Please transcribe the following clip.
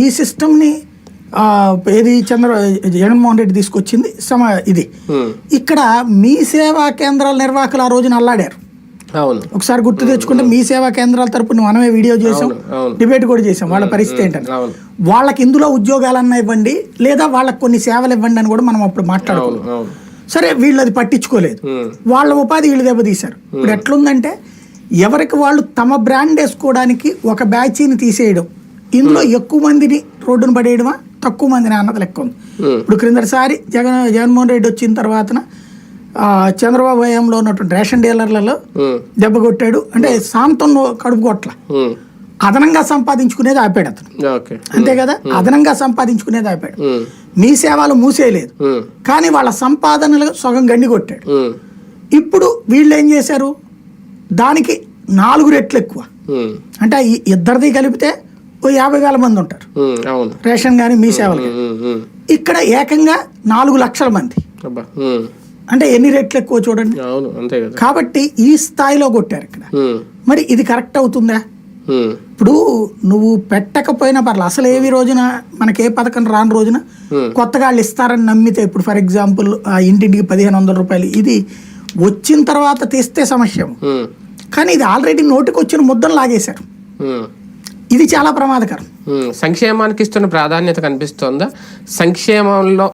ఈ సిస్టమ్ని ఏది చంద్ర జగన్మోహన్ రెడ్డి తీసుకొచ్చింది సమ ఇది. ఇక్కడ మీ సేవా కేంద్రాల నిర్వాహకులు ఆ రోజున అల్లాడారు. అవును. ఒకసారి గుర్తు తెచ్చుకుంటే మీ సేవా కేంద్రాల తరపున మనమే వీడియో చేసాం. డిబేట్ కూడా చేసాం వాళ్ళ పరిస్థితి అవును. వాళ్ళకి ఇందులో ఉద్యోగాలన్నా ఇవ్వండి లేదా వాళ్ళకి కొన్ని సేవలు ఇవ్వండి అని కూడా మనం అప్పుడు మాట్లాడుకున్నాం. సరే వీళ్ళు అది పట్టించుకోలేదు. వాళ్ళ ఉపాధి వీళ్ళు దెబ్బతీశారు. ఇప్పుడు ఎట్లుందంటే ఎవరికి వాళ్ళు తమ బ్రాండ్ వేసుకోవడానికి ఒక బ్యాచీని తీసేయడం. ఇందులో ఎక్కువ మందిని రోడ్డును పడేయడమా? తక్కువ మందిని అన్నది లెక్క ఉంది. ఇప్పుడు క్రిందటిసారి జగన్ జగన్మోహన్ రెడ్డి వచ్చిన తర్వాతన ఆ, చంద్రబాబు హయాంలో ఉన్నటువంటి రేషన్ డీలర్లలో దెబ్బ కొట్టాడు. అంటే సాంతం కడుపు కొట్ల. అదనంగా సంపాదించుకునేది ఆపాడు అతను. అంతే కదా? అదనంగా సంపాదించుకునేది ఆపాడు. మీ సేవలు మూసేయలేదు. కానీ వాళ్ళ సంపాదనలు సగం గండి కొట్టాడు. ఇప్పుడు వీళ్ళు ఏం చేశారు? దానికి నాలుగు రెట్లు ఎక్కువ. అంటే ఇద్దరిది కలిపితే ఓ యాభై వేల మంది ఉంటారు. రేషన్ కానీ మీ సేవలు ఇక్కడ ఏకంగా నాలుగు లక్షల మంది. అంటే ఎన్ని రెట్లు ఎక్కువ చూడండి. కాబట్టి ఈ స్థాయిలో కొట్టారు ఇక్కడ. మరి ఇది కరెక్ట్ అవుతుందా? ఇప్పుడు నువ్వు పెట్టకపోయినా పర్లేదు అసలు ఏవి రోజున మనకి ఏ పథకం రాని రోజున. కొత్తగా వాళ్ళు ఇస్తారని నమ్మితే ఇప్పుడు ఫర్ ఎగ్జాంపుల్ ఆ ఇంటింటికి పదిహేను వందల రూపాయలు ఇది వచ్చిన తర్వాత తెస్తే సమస్య. కానీ ఇది ఆల్రెడీ నోటికి వచ్చిన ముద్దలు లాగేశారు. ఇది చాలా ప్రమాదకరం. ఉమ్, సంక్షేమానికి ఇస్తున్న ప్రాధాన్యత కనిపిస్తోందా? సంక్షేమంలో